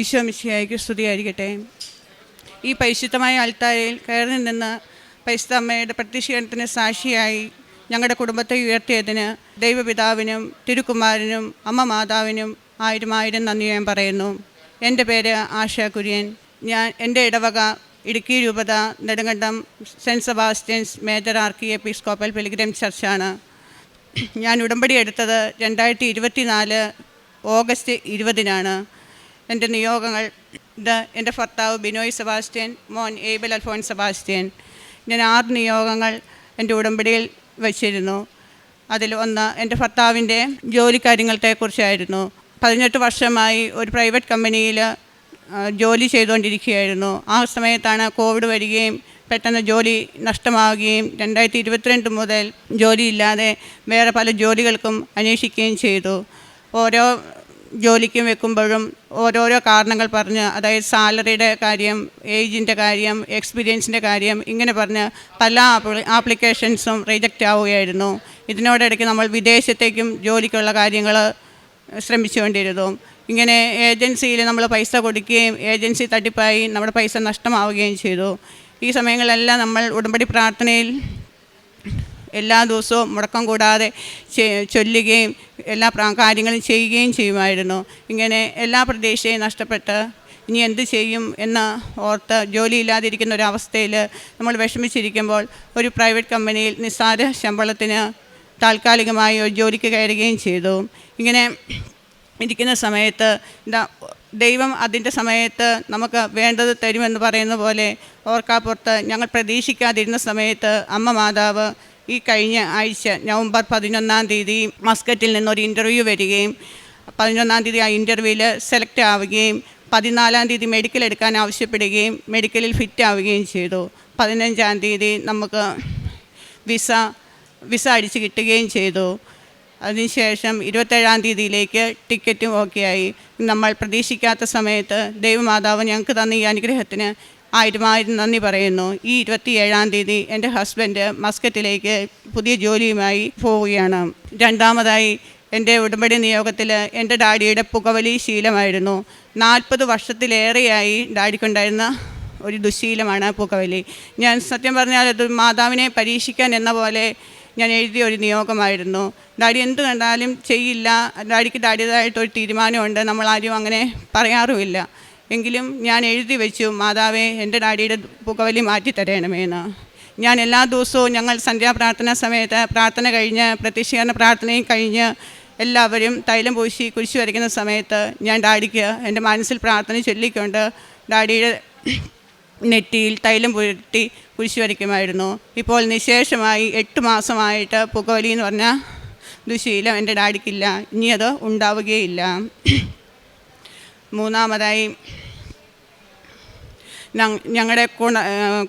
ഈശോ മിശിയായിക്ക് സ്തുതിയായിരിക്കട്ടെ. ഈ പരിശുദ്ധമായ അൽത്താരയിൽ കയറി നിന്ന് പരിശുദ്ധ അമ്മയുടെ പ്രത്യക്ഷീകരണത്തിന് സാക്ഷിയായി ഞങ്ങളുടെ കുടുംബത്തെ ഉയർത്തിയതിന് ദൈവപിതാവിനും തിരുക്കുമാരനും അമ്മ മാതാവിനും ആയിരം ആയിരം നന്ദി ഞാൻ പറയുന്നു. എന്റെ പേര് ആശ കുര്യൻ. ഞാൻ എന്റെ ഇടവക ഇടുക്കി രൂപത Nedumkandam saint Sebastian's major archiepiscopal pilgrim ചർച്ചാണ്. ഞാൻ ഉടമ്പടി എടുത്തത് രണ്ടായിരത്തി ഇരുപത്തി നാല് ഓഗസ്റ്റ് ഇരുപതിനാണ്. എന്റെ നിയോഗങ്ങൾ ഇത് എന്റെ ഭർത്താവ് ബിനോയ് സെബാസ്റ്റ്യൻ മോൻ ഏബൽ അൽഫോൻ സെബാസ്റ്റ്യൻ. ഞാൻ ആറ് നിയോഗങ്ങൾ എന്റെ ഉടമ്പടിയിൽ വച്ചിരുന്നു. അതിൽ ഒന്ന് എന്റെ ഭർത്താവിന്റെ ജോലി കാര്യങ്ങളെക്കുറിച്ചായിരുന്നു പതിനെട്ട് വർഷമായി ഒരു പ്രൈവറ്റ് കമ്പനിയിൽ ജോലി ചെയ്തുകൊണ്ടിരിക്കുകയായിരുന്നു. ആ സമയത്താണ് കോവിഡ് വരികയും പെട്ടെന്ന് ജോലി നഷ്ടമാവുകയും രണ്ടായിരത്തി ഇരുപത്തിരണ്ട് മുതൽ ജോലിയില്ലാതെ വേറെ പല ജോലികൾക്കും അന്വേഷിക്കുകയും ചെയ്തു. ഓരോ ജോലിക്കും വെക്കുമ്പോഴും ഓരോരോ കാരണങ്ങൾ പറഞ്ഞ് അതായത് സാലറിയുടെ കാര്യം ഏജിന്റെ കാര്യം എക്സ്പീരിയൻസിന്റെ കാര്യം ഇങ്ങനെ പറഞ്ഞ് പല ആപ്ലി- ആപ്ലിക്കേഷൻസും റിജക്റ്റ് ആവുകയായിരുന്നു. ഇതിനോടിടയ്ക്ക് നമ്മൾ വിദേശത്തേക്കും ജോലിക്കുള്ള കാര്യങ്ങൾ ശ്രമിച്ചുകൊണ്ടിരുന്നു. ഇങ്ങനെ ഏജൻസിയിൽ നമ്മൾ പൈസ കൊടുക്കുകയും ഏജൻസി തട്ടിപ്പായി നമ്മുടെ പൈസ നഷ്ടമാവുകയും ചെയ്തു. ഈ സമയങ്ങളെല്ലാം നമ്മൾ ഉടമ്പടി പ്രാർത്ഥനയിൽ എല്ലാ ദിവസവും മുടക്കം കൂടാതെ ചൊല്ലുകയും എല്ലാ കാര്യങ്ങളും ചെയ്യുകയും ചെയ്യുമായിരുന്നു. ഇങ്ങനെ എല്ലാ പ്രതീക്ഷയും നഷ്ടപ്പെട്ട് ഇനി എന്ത് ചെയ്യും എന്ന് ഓർത്ത് ജോലിയില്ലാതിരിക്കുന്ന ഒരവസ്ഥയിൽ നമ്മൾ വിഷമിച്ചിരിക്കുമ്പോൾ ഒരു പ്രൈവറ്റ് കമ്പനിയിൽ നിസ്സാര ശമ്പളത്തിന് താൽക്കാലികമായി ഒരു ജോലിക്ക് കയറുകയും ചെയ്തു. ഇങ്ങനെ ഇരിക്കുന്ന സമയത്ത് എന്താ ദൈവം അതിന്റെ സമയത്ത് നമുക്ക് വേണ്ടത് തരുമെന്ന് പറയുന്ന പോലെ ഓർക്കാപ്പുറത്ത് ഞങ്ങൾ പ്രതീക്ഷിക്കാതിരുന്ന സമയത്ത് അമ്മ മാതാവ് ഈ കഴിഞ്ഞ ആഴ്ച നവംബർ പതിനൊന്നാം തീയതി മസ്കറ്റിൽ നിന്നൊരു ഇന്റർവ്യൂ വരികയും പതിനൊന്നാം തീയതി ആ ഇന്റർവ്യൂവിൽ സെലക്ട് ആവുകയും പതിനാലാം തീയതി മെഡിക്കൽ എടുക്കാൻ ആവശ്യപ്പെടുകയും മെഡിക്കലിൽ ഫിറ്റ് ആവുകയും ചെയ്തു. പതിനഞ്ചാം തീയതി നമുക്ക് വിസ വിസ അടിച്ച് കിട്ടുകയും ചെയ്തു. അതിനുശേഷം ഇരുപത്തേഴാം തീയതിയിലേക്ക് ടിക്കറ്റും ഓക്കെയായി നമ്മൾ പ്രതീക്ഷിക്കാത്ത സമയത്ത് ദൈവമാതാവ് ഞങ്ങൾക്ക് തന്ന ഈ അനുഗ്രഹത്തിന് ആയിരം ആയിരം നന്ദി പറയുന്നു. ഈ ഇരുപത്തി ഏഴാം തീയതി എന്റെ ഹസ്ബൻഡ് മസ്കറ്റിലേക്ക് പുതിയ ജോലിയുമായി പോവുകയാണ്. രണ്ടാമതായി എന്റെ ഉടമ്പടി നിയോഗത്തിൽ എന്റെ ഡാഡിയുടെ പുകവലി ശീലമായിരുന്നു. നാൽപ്പത് വർഷത്തിലേറെയായി ഡാഡിക്കുണ്ടായിരുന്ന ഒരു ദുശീലമാണ് പുകവലി. ഞാൻ സത്യം പറഞ്ഞാൽ അത് മാതാവിനെ പരീക്ഷിക്കാൻ എന്ന പോലെ ഞാൻ എഴുതിയ ഒരു നിയോഗമായിരുന്നു. ഡാഡി എന്ത് കണ്ടാലും ചെയ്യില്ല. ഡാഡിക്ക് ഡാഡിയതായിട്ടൊരു തീരുമാനമുണ്ട്. നമ്മളാരും അങ്ങനെ പറയാറുമില്ല. എങ്കിലും ഞാൻ എഴുതി വെച്ചു മാതാവേ എന്റെ ഡാഡിയുടെ പുകവലി മാറ്റി തരണമേന്ന്. ഞാൻ എല്ലാ ദിവസവും ഞങ്ങൾ സന്ധ്യാപ്രാർത്ഥന സമയത്ത് പ്രാർത്ഥന കഴിഞ്ഞ് പ്രത്യക്ഷീകരണ പ്രാർത്ഥനയും കഴിഞ്ഞ് എല്ലാവരും തൈലം പൂശി കുരിശു വരയ്ക്കുന്ന സമയത്ത് ഞാൻ ഡാഡിക്ക് എന്റെ മനസ്സിൽ പ്രാർത്ഥന ചൊല്ലിക്കൊണ്ട് ഡാഡിയുടെ നെറ്റിയിൽ തൈലം പുരട്ടി കുരിശു വരയ്ക്കുമായിരുന്നു. ഇപ്പോൾ നിശേഷമായി എട്ട് മാസമായിട്ട് പുകവലി എന്ന് പറഞ്ഞ ദുശീലം എന്റെ ഡാഡിക്കില്ല. ഇനി അത് ഉണ്ടാവുകയില്ല. മൂന്നാമതായി ഞങ്ങളുടെ കുണ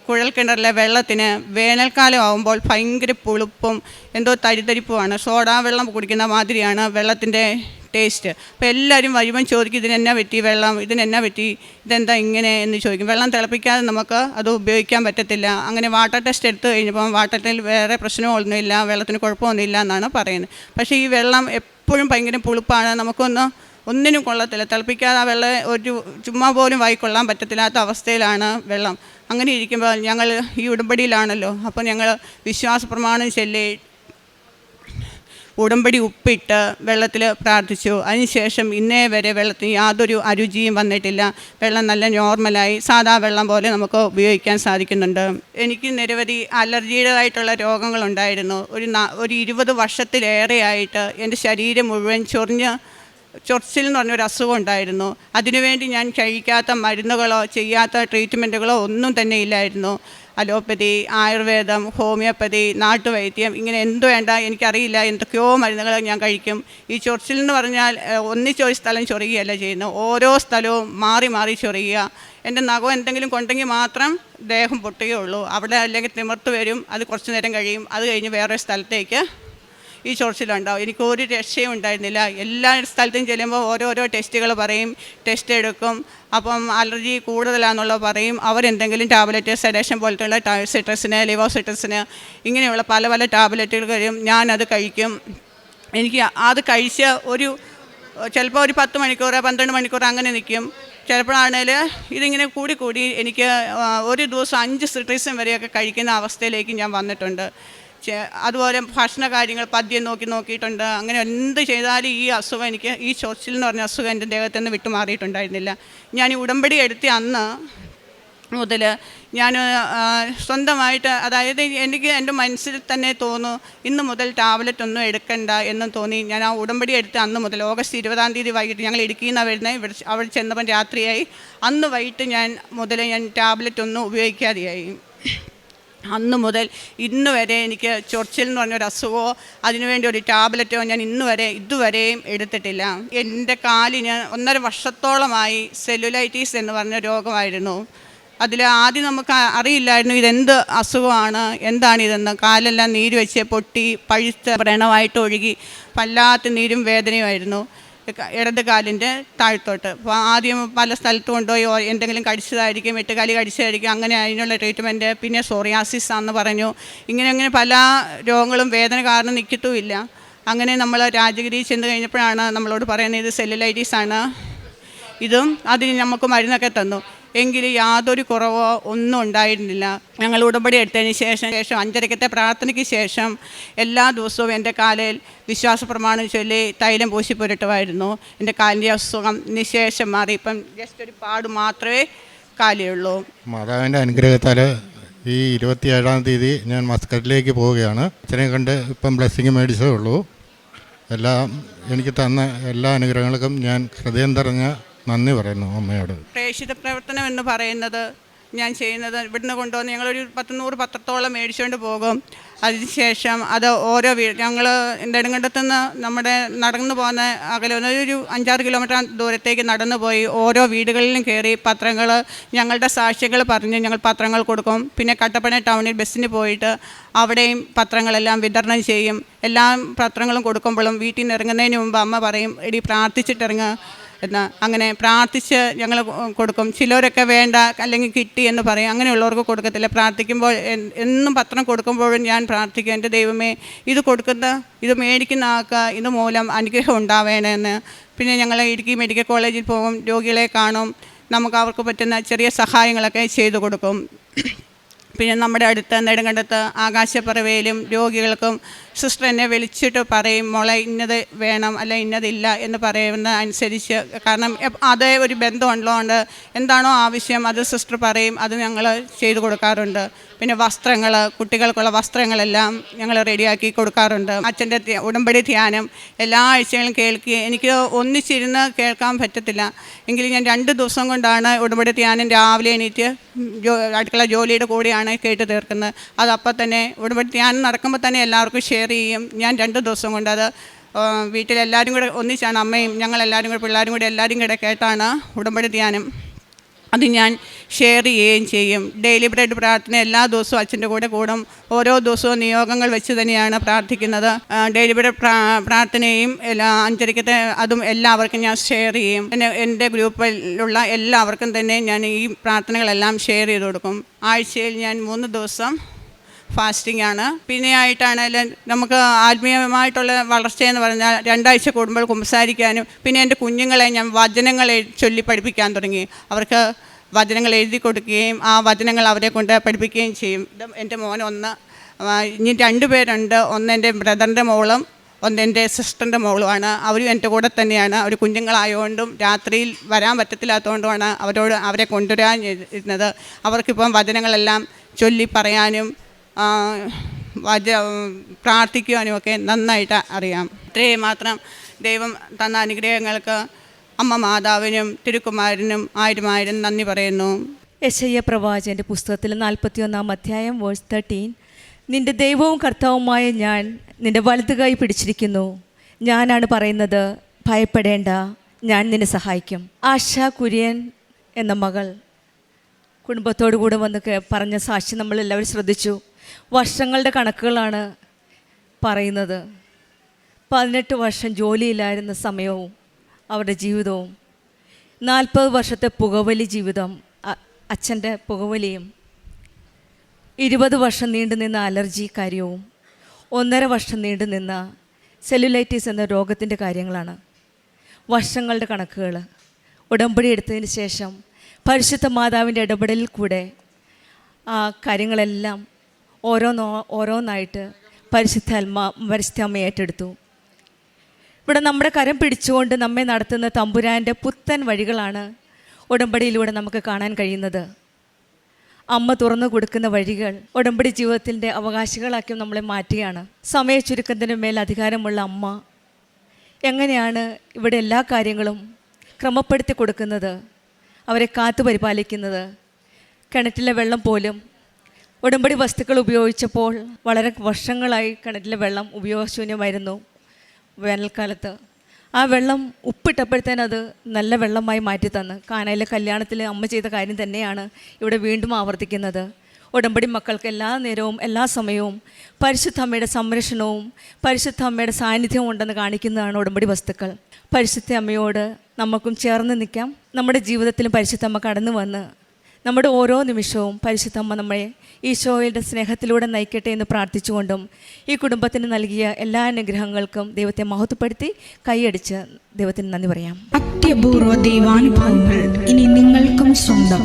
കുഴൽ കിണറിലെ വെള്ളത്തിന് വേനൽക്കാലം ആകുമ്പോൾ ഭയങ്കര പുളിപ്പും എന്തോ തരിതരിപ്പുമാണ്. സോഡാ വെള്ളം കുടിക്കുന്ന മാതിരിയാണ് വെള്ളത്തിന്റെ ടേസ്റ്റ്. അപ്പോൾ എല്ലാവരും വരുമ്പം ചോദിക്കും ഇതിനെന്നാ പറ്റി വെള്ളം? ഇതിനെന്നാ പറ്റി? ഇതെന്താ ഇങ്ങനെ? എന്ന് ചോദിക്കും. വെള്ളം തിളപ്പിക്കാതെ നമുക്ക് അത് ഉപയോഗിക്കാൻ പറ്റത്തില്ല. അങ്ങനെ വാട്ടർ ടെസ്റ്റ് എടുത്തു കഴിഞ്ഞപ്പം വാട്ടർ ടെസ്റ്റിൽ വേറെ പ്രശ്നമൊന്നുമില്ല വെള്ളത്തിന് കുഴപ്പമൊന്നുമില്ല എന്നാണ് പറയുന്നത്. പക്ഷേ ഈ വെള്ളം എപ്പോഴും ഭയങ്കര പുളിപ്പാണ്. നമുക്കൊന്ന് ഒന്നിനും കൊള്ളത്തില്ല. തിളപ്പിക്കാതെ ആ വെള്ളം ഒരു ചുമ്മാ പോലും വായിക്കൊള്ളാൻ പറ്റത്തില്ലാത്ത അവസ്ഥയിലാണ് വെള്ളം. അങ്ങനെ ഇരിക്കുമ്പോൾ ഞങ്ങൾ ഈ ഉടമ്പടിയിലാണല്ലോ. അപ്പോൾ ഞങ്ങൾ വിശ്വാസ പ്രമാണം ചൊല്ലി ഉടമ്പടി ഉപ്പിട്ട് വെള്ളത്തിൽ പ്രാർത്ഥിച്ചു. അതിനുശേഷം ഇന്നേ വരെ വെള്ളത്തിന് യാതൊരു അരുചിയും വന്നിട്ടില്ല. വെള്ളം നല്ല നോർമലായി സാധാ വെള്ളം പോലെ നമുക്ക് ഉപയോഗിക്കാൻ സാധിക്കുന്നുണ്ട്. എനിക്ക് നിരവധി അലർജിയുടേതായിട്ടുള്ള രോഗങ്ങളുണ്ടായിരുന്നു. ഒരു ഒരു ഇരുപത് വർഷത്തിലേറെയായിട്ട് എന്റെ ശരീരം മുഴുവൻ ചൊറിഞ്ഞ് ചൊറിച്ചിൽ എന്ന് പറഞ്ഞൊരു അസുഖം ഉണ്ടായിരുന്നു. അതിനുവേണ്ടി ഞാൻ കഴിക്കാത്ത മരുന്നുകളോ ചെയ്യാത്ത ട്രീറ്റ്മെന്റുകളോ ഒന്നും തന്നെ ഇല്ലായിരുന്നു. അലോപ്പതി ആയുർവേദം ഹോമിയോപ്പതി നാട്ടുവൈദ്യം ഇങ്ങനെ എന്ത് വേണ്ട എനിക്കറിയില്ല എന്തൊക്കെയോ മരുന്നുകൾ ഞാൻ കഴിക്കും. ഈ ചൊറിച്ചിൽ എന്ന് പറഞ്ഞാൽ ഒന്നിച്ചൊരു സ്ഥലം ചൊറിയുകയല്ല ചെയ്യുന്നത്. ഓരോ സ്ഥലവും മാറി മാറി ചൊറിയുക. എന്റെ നഖം എന്തെങ്കിലും കൊണ്ടെങ്കിൽ മാത്രം ദേഹം പൊട്ടുകയുള്ളൂ. അവിടെ അല്ലെങ്കിൽ തിമിർത്ത് വരും അത് കുറച്ച് നേരം കഴിയും. അത് കഴിഞ്ഞ് വേറെ സ്ഥലത്തേക്ക് ഈ ചോർച്ചിലുണ്ടാവും എനിക്ക് ഒരു രക്ഷയും ഉണ്ടായിരുന്നില്ല. എല്ലാ സ്ഥലത്തും ചെല്ലുമ്പോൾ ഓരോരോ ടെസ്റ്റുകൾ പറയും. ടെസ്റ്റ് എടുക്കും. അപ്പം അലർജി കൂടുതലാണെന്നുള്ളത് പറയും. അവരെന്തെങ്കിലും ടാബ്ലറ്റ് സെഡേഷൻ പോലത്തുള്ള സിട്രസിന് ലിവോസിട്രസിന് ഇങ്ങനെയുള്ള പല പല ടാബ്ലറ്റുകൾ കഴിയും ഞാനത് കഴിക്കും. എനിക്ക് അത് കഴിച്ച ഒരു ചിലപ്പോൾ ഒരു പത്ത് മണിക്കൂർ പന്ത്രണ്ട് മണിക്കൂർ അങ്ങനെ നിൽക്കും. ചിലപ്പോഴാണേൽ ഇതിങ്ങനെ കൂടി കൂടി എനിക്ക് ഒരു ദിവസം അഞ്ച് സിട്രീസും വരെയൊക്കെ കഴിക്കുന്ന അവസ്ഥയിലേക്ക് ഞാൻ വന്നിട്ടുണ്ട്. അതുപോലെ ഭക്ഷണ കാര്യങ്ങൾ പദ്യം നോക്കി നോക്കിയിട്ടുണ്ട്. അങ്ങനെ എന്ത് ചെയ്താലും ഈ അസുഖം എനിക്ക് ഈ ചൊറിച്ചിൽ എന്ന് പറഞ്ഞ അസുഖം എന്റെ ദേഹത്തു നിന്ന് വിട്ടുമാറിയിട്ടുണ്ടായിരുന്നില്ല. ഞാൻ ഈ ഉടമ്പടി എടുത്തി അന്ന് മുതൽ ഞാൻ സ്വന്തമായിട്ട് അതായത് എനിക്ക് എന്റെ മനസ്സിൽ തന്നെ തോന്നു ഇന്ന് മുതൽ ടാബ്ലറ്റ് ഒന്നും എടുക്കണ്ട എന്ന് തോന്നി. ഞാൻ ആ ഉടമ്പടി എടുത്ത് അന്ന് മുതൽ ഓഗസ്റ്റ് ഇരുപതാം തീയതി വൈകിട്ട് ഞങ്ങൾ ഇടുക്കിയിൽ നിന്നാണ് വരുന്നത്. ഇവിടെ അവിടെ ചെന്നപ്പം രാത്രിയായി. അന്ന് വൈകിട്ട് ഞാൻ മുതൽ ഞാൻ ടാബ്ലറ്റ് ഒന്നും ഉപയോഗിക്കാതെയായി. അന്ന് മുതൽ ഇന്ന് വരെ എനിക്ക് ചൊറിച്ചിൽ എന്ന് പറഞ്ഞൊരു അസുഖമോ അതിനുവേണ്ടി ഒരു ടാബ്ലറ്റോ ഞാൻ ഇന്ന് വരെ ഇതുവരെയും എടുത്തിട്ടില്ല. എന്റെ കാലിന് ഒന്നര വർഷത്തോളമായി സെല്ലുലൈറ്റീസ് എന്ന് പറഞ്ഞ രോഗമായിരുന്നു. അതിൽ ആദ്യം നമുക്ക് അറിയില്ലായിരുന്നു ഇതെന്ത് അസുഖമാണ് എന്താണിതെന്ന്. കാലെല്ലാം നീര് വെച്ച് പൊട്ടി പഴുത്ത് വ്രണമായിട്ട് ഒഴുകി വല്ലാത്ത നീരും വേദനയുമായിരുന്നു. ക- ഇടത് കാലിന്റെ താഴ്ത്തോട്ട്. അപ്പോൾ ആദ്യം പല സ്ഥലത്ത് കൊണ്ടുപോയി എന്തെങ്കിലും കടിച്ചതായിരിക്കും എട്ടുകാലി കടിച്ചതായിരിക്കും അങ്ങനെ അതിനുള്ള ട്രീറ്റ്മെന്റ് പിന്നെ സോറിയാസിസ് ആണെന്ന് പറഞ്ഞു. ഇങ്ങനെ അങ്ങനെ പല രോഗങ്ങളും വേദന കാരണം നിൽക്കത്തുമില്ല അങ്ങനെ നമ്മൾ രാജഗിരി ചെന്ന് കഴിഞ്ഞപ്പോഴാണ് നമ്മളോട് പറയുന്നത് ഇത് സെല്ലുലൈറ്റീസ് ആണ്. ഇതും അതിന് നമുക്ക് മരുന്നൊക്കെ തന്നു. എങ്കിൽ യാതൊരു കുറവോ ഒന്നും ഉണ്ടായിരുന്നില്ല. ഞങ്ങൾ ഉടമ്പടി എടുത്തതിന് ശേഷം ശേഷം അഞ്ചരക്കത്തെ പ്രാർത്ഥനയ്ക്ക് ശേഷം എല്ലാ ദിവസവും എന്റെ കാലിൽ വിശ്വാസ പ്രമാണം ചൊല്ലി തൈലം പൂശി പുരട്ടുമായിരുന്നു. എന്റെ കാലിന്റെ അസുഖം നിശേഷം മാറി. ഇപ്പം ജസ്റ്റ് ഒരു പാട് മാത്രമേ കാലിലുള്ളൂ മാതാവിന്റെ അനുഗ്രഹത്താൽ ഈ ഇരുപത്തിയേഴാം തീയതി ഞാൻ മസ്കറ്റിലേക്ക് പോവുകയാണ്. അച്ഛനെ കണ്ട് ഇപ്പം ബ്ലെസ്സിങ് മേടിച്ചതേ ഉള്ളൂ. എല്ലാം എനിക്ക് തന്ന എല്ലാ അനുഗ്രഹങ്ങൾക്കും ഞാൻ ഹൃദയം നിറഞ്ഞ നന്ദി പറയുന്നു അമ്മയോട്. പ്രേക്ഷിത പ്രവർത്തനം എന്ന് പറയുന്നത് ഞാൻ ചെയ്യുന്നത് ഇവിടുന്ന് കൊണ്ടുവന്ന് ഞങ്ങളൊരു പത്തുനൂറ് പത്രത്തോളം മേടിച്ചുകൊണ്ട് പോകും. അതിനുശേഷം അത് ഓരോ വീട് ഞങ്ങൾ നെടുങ്കണ്ടത്തുനിന്ന് നമ്മുടെ നടന്നു പോകുന്ന അകലെ ഒരു അഞ്ചാറ് കിലോമീറ്റർ ദൂരത്തേക്ക് നടന്നു പോയി. ഓരോ വീടുകളിലും കയറി പത്രങ്ങൾ ഞങ്ങളുടെ സാക്ഷ്യങ്ങൾ പറഞ്ഞ് ഞങ്ങൾ പത്രങ്ങൾ കൊടുക്കും. പിന്നെ കട്ടപ്പന ടൗണിൽ ബസ്സിന് പോയിട്ട് അവിടെയും പത്രങ്ങളെല്ലാം വിതരണം ചെയ്യും. എല്ലാ പത്രങ്ങളും കൊടുക്കുമ്പോഴും വീട്ടിൽ നിന്ന് ഇറങ്ങുന്നതിന് മുമ്പ് അമ്മ പറയും എടി പ്രാർത്ഥിച്ചിട്ടിറങ്ങുക എന്ന് അങ്ങനെ പ്രാർത്ഥിച്ച് ഞങ്ങൾ കൊടുക്കും. ചിലരൊക്കെ വേണ്ട അല്ലെങ്കിൽ കിട്ടി എന്ന് പറയും. അങ്ങനെയുള്ളവർക്ക് കൊടുക്കത്തില്ല. പ്രാർത്ഥിക്കുമ്പോൾ എന്നും പത്രം കൊടുക്കുമ്പോഴും ഞാൻ പ്രാർത്ഥിക്കും. എന്റെ ദൈവമേ ഇത് കൊടുക്കുന്ന ഇത് മേടിക്കുന്ന ആൾക്ക് ഇത് മൂലം അനുഗ്രഹം ഉണ്ടാവേണമെന്ന് പിന്നെ ഞങ്ങൾ ഇടുക്കി മെഡിക്കൽ കോളേജിൽ പോകും. രോഗികളെ കാണും. നമുക്ക് അവർക്ക് പറ്റുന്ന ചെറിയ സഹായങ്ങളൊക്കെ ചെയ്തു കൊടുക്കും. പിന്നെ നമ്മുടെ അടുത്ത് നെടുങ്കണ്ടത്ത് ആകാശപ്പറവയിലും രോഗികൾക്കും സിസ്റ്റർ എന്നെ വിളിച്ചിട്ട് പറയും മോളെ ഇന്നത് വേണം അല്ല ഇന്നതില്ല എന്ന് പറയുന്ന അനുസരിച്ച്. കാരണം അത് ഒരു ബന്ധമുള്ളതുകൊണ്ട് എന്താണോ ആവശ്യം അത് സിസ്റ്റർ പറയും അത് ഞങ്ങൾ ചെയ്തു കൊടുക്കാറുണ്ട്. പിന്നെ വസ്ത്രങ്ങൾ കുട്ടികൾക്കുള്ള വസ്ത്രങ്ങളെല്ലാം ഞങ്ങൾ റെഡിയാക്കി കൊടുക്കാറുണ്ട്. അച്ഛന്റെ ഉടമ്പടി ധ്യാനം എല്ലാ ആഴ്ചകളും കേൾക്കുകയും എനിക്ക് ഒന്നിച്ചിരുന്ന് കേൾക്കാൻ പറ്റത്തില്ല. എങ്കിലും ഞാൻ രണ്ട് ദിവസം കൊണ്ടാണ് ഉടമ്പടി ധ്യാനം രാവിലെ എണീറ്റ് അടുക്കള ജോലിയുടെ കൂടെയാണ് കേട്ട് തീർക്കുന്നത്. അതപ്പോൾ തന്നെ ഉടമ്പടി ധ്യാനം നടക്കുമ്പോൾ തന്നെ എല്ലാവർക്കും ഷെയർ ചെയ്യും. ഞാൻ രണ്ട് ദിവസം കൊണ്ട് അത് വീട്ടിലെല്ലാവരും കൂടെ ഒന്നിച്ചാണ്. അമ്മയും ഞങ്ങളെല്ലാവരും കൂടെ പിള്ളേരും കൂടെ എല്ലാവരും കൂടെ കേട്ടാണ് ഉടമ്പടി ധ്യാനം. അത് ഞാൻ ഷെയർ ചെയ്യുകയും ചെയ്യും. ഡെയിലി ബ്രെഡ് പ്രാർത്ഥന എല്ലാ ദിവസവും അച്ഛന്റെ കൂടെ കൂടും. ഓരോ ദിവസവും നിയോഗങ്ങൾ വെച്ച് തന്നെയാണ് പ്രാർത്ഥിക്കുന്നത്. ഡെയിലി ബ്രെഡ് പ്രാ- പ്രാർത്ഥനയും എല്ലാ അഞ്ചരക്കത്തെ അതും എല്ലാവർക്കും ഞാൻ ഷെയർ ചെയ്യും. പിന്നെ എന്റെ ഗ്രൂപ്പിലുള്ള എല്ലാവർക്കും തന്നെ ഞാൻ ഈ പ്രാർത്ഥനകളെല്ലാം ഷെയർ ചെയ്ത് കൊടുക്കും. ആഴ്ചയിൽ ഞാൻ മൂന്ന് ദിവസം ഫാസ്റ്റിംഗ് ആണ്. പിന്നെ ആയിട്ടാണെങ്കിലും നമുക്ക് ആത്മീയമായിട്ടുള്ള വളർച്ചയെന്ന് പറഞ്ഞാൽ രണ്ടാഴ്ച കൂടുമ്പോൾ കുമ്പസാരിക്കാനും പിന്നെ എന്റെ കുഞ്ഞുങ്ങളെ ഞാൻ വചനങ്ങളെ ചൊല്ലി പഠിപ്പിക്കാൻ തുടങ്ങി. അവർക്ക് വചനങ്ങൾ എഴുതി കൊടുക്കുകയും ആ വചനങ്ങൾ അവരെ കൊണ്ട് പഠിപ്പിക്കുകയും ചെയ്യും. എന്റെ മോൻ ഒന്ന് ഇനി രണ്ട് പേരുണ്ട്. ഒന്ന് എന്റെ ബ്രദറിന്റെ മോളും ഒന്ന് എന്റെ സിസ്റ്ററിന്റെ മോളുമാണ്. അവരും എന്റെ കൂടെ തന്നെയാണ്. അവർ കുഞ്ഞുങ്ങളായതുകൊണ്ടും രാത്രിയിൽ വരാൻ പറ്റത്തില്ലാത്തതുകൊണ്ടുമാണ് അവരോട് അവരെ കൊണ്ടുവരാൻ ഇരുന്നത്. അവർക്കിപ്പം വചനങ്ങളെല്ലാം ചൊല്ലി പറയാനും പ്രാർത്ഥിക്കുവാനും ഒക്കെ നന്നായിട്ട് അറിയാം. ഇത്രയും മാത്രം ദൈവം തന്ന അനുഗ്രഹങ്ങൾക്ക് അമ്മ മാതാവിനും തിരുക്കുമാരനും ആയിരമായിരം ആയിരം നന്ദി പറയുന്നു. യശയ്യ പ്രവാചന്റെ പുസ്തകത്തിൽ നാൽപ്പത്തിയൊന്നാം അധ്യായം വേഴ്സ് തേർട്ടീൻ നിന്റെ ദൈവവും കർത്താവുമായ ഞാൻ നിന്റെ വലതു കൈ പിടിച്ചിരിക്കുന്നു. ഞാനാണ് പറയുന്നത് ഭയപ്പെടേണ്ട ഞാൻ നിന്നെ സഹായിക്കും. ആശ കുര്യൻ എന്ന മകൾ കുടുംബത്തോടു കൂടെ വന്ന് പറഞ്ഞ സാക്ഷി നമ്മളെല്ലാവരും ശ്രദ്ധിച്ചു. വർഷങ്ങളുടെ കണക്കുകളാണ് പറയുന്നത്. പതിനെട്ട് വർഷം ജോലിയില്ലായിരുന്ന സമയവും അവരുടെ ജീവിതവും നാൽപ്പത് വർഷത്തെ പുകവലി ജീവിതം അച്ഛന്റെ പുകവലിയും ഇരുപത് വർഷം നീണ്ടു നിന്ന അലർജി കാര്യവും ഒന്നര വർഷം നീണ്ടു നിന്ന സെല്ലുലൈറ്റീസ് എന്ന രോഗത്തിന്റെ കാര്യങ്ങളാണ് വർഷങ്ങളുടെ കണക്കുകൾ. ഉടമ്പടി എടുത്തതിന് ശേഷം പരിശുദ്ധ മാതാവിന്റെ ഇടപെടലിൽ കൂടെ ആ കാര്യങ്ങളെല്ലാം ഓരോന്നോ ഓരോന്നായിട്ട് പരിശുദ്ധ അൽമ പരിശുദ്ധ അമ്മ ഏറ്റെടുത്തു. ഇവിടെ നമ്മുടെ കരം പിടിച്ചുകൊണ്ട് നമ്മെ നടത്തുന്ന തമ്പുരാന്റെ പുത്തൻ വഴികളാണ് ഉടമ്പടിയിലൂടെ നമുക്ക് കാണാൻ കഴിയുന്നത്. അമ്മ തുറന്നു കൊടുക്കുന്ന വഴികൾ ഉടമ്പടി ജീവിതത്തിന്റെ അവകാശികളാക്കി നമ്മളെ മാറ്റുകയാണ്. സമയ ചുരുക്കത്തിന് മേൽ അധികാരമുള്ള അമ്മ എങ്ങനെയാണ് ഇവിടെ എല്ലാ കാര്യങ്ങളും ക്രമപ്പെടുത്തി കൊടുക്കുന്നത്? അവരെ കാത്തു പരിപാലിക്കുന്നത്. കിണറ്റിലെ വെള്ളം പോലും ഉടമ്പടി വസ്തുക്കൾ ഉപയോഗിച്ചപ്പോൾ വളരെ വർഷങ്ങളായി കിണറ്റിലെ വെള്ളം ഉപയോഗശൂന്യമായിരുന്നു വേനൽക്കാലത്ത്. ആ വെള്ളം ഉപ്പിട്ടപ്പോഴത്തേനും അത് നല്ല വെള്ളമായി മാറ്റി തന്ന് കാനയിലെ കല്യാണത്തിൽ അമ്മ ചെയ്ത കാര്യം തന്നെയാണ് ഇവിടെ വീണ്ടും ആവർത്തിക്കുന്നത്. ഉടമ്പടി മക്കൾക്ക് എല്ലാ നേരവും എല്ലാ സമയവും പരിശുദ്ധ അമ്മയുടെ സംരക്ഷണവും പരിശുദ്ധ അമ്മയുടെ സാന്നിധ്യവും ഉണ്ടെന്ന് കാണിക്കുന്നതാണ് ഉടമ്പടി വസ്തുക്കൾ. പരിശുദ്ധ അമ്മയോട് നമുക്കും ചേർന്ന് നിൽക്കാം. നമ്മുടെ ജീവിതത്തിലും പരിശുദ്ധമ്മ കടന്നു വന്ന് നമ്മുടെ ഓരോ നിമിഷവും പരിശുദ്ധമ്മ നമ്മളെ ഈശോയുടെ സ്നേഹത്തിലൂടെ നയിക്കട്ടെ എന്ന് പ്രാർത്ഥിച്ചുകൊണ്ടും ഈ കുടുംബത്തിന് നൽകിയ എല്ലാ അനുഗ്രഹങ്ങൾക്കും ദൈവത്തെ മഹത്വപ്പെടുത്തി കൈയടിച്ച് ദൈവത്തിന് നന്ദി പറയാം. അത്യപൂർവ ദൈവാനുഭവങ്ങൾ ഇനി നിങ്ങൾക്കും സ്വന്തം.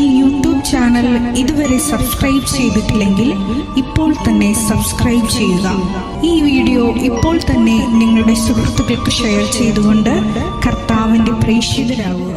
ഈ യൂട്യൂബ് ചാനൽ ഇതുവരെ സബ്സ്ക്രൈബ് ചെയ്തിട്ടില്ലെങ്കിൽ ഇപ്പോൾ തന്നെ സബ്സ്ക്രൈബ് ചെയ്യുക. ഈ വീഡിയോ ഇപ്പോൾ തന്നെ നിങ്ങളുടെ സുഹൃത്തുക്കൾക്ക് ഷെയർ ചെയ്തുകൊണ്ട് കർത്താവിന്റെ പ്രേക്ഷിതരാകുക.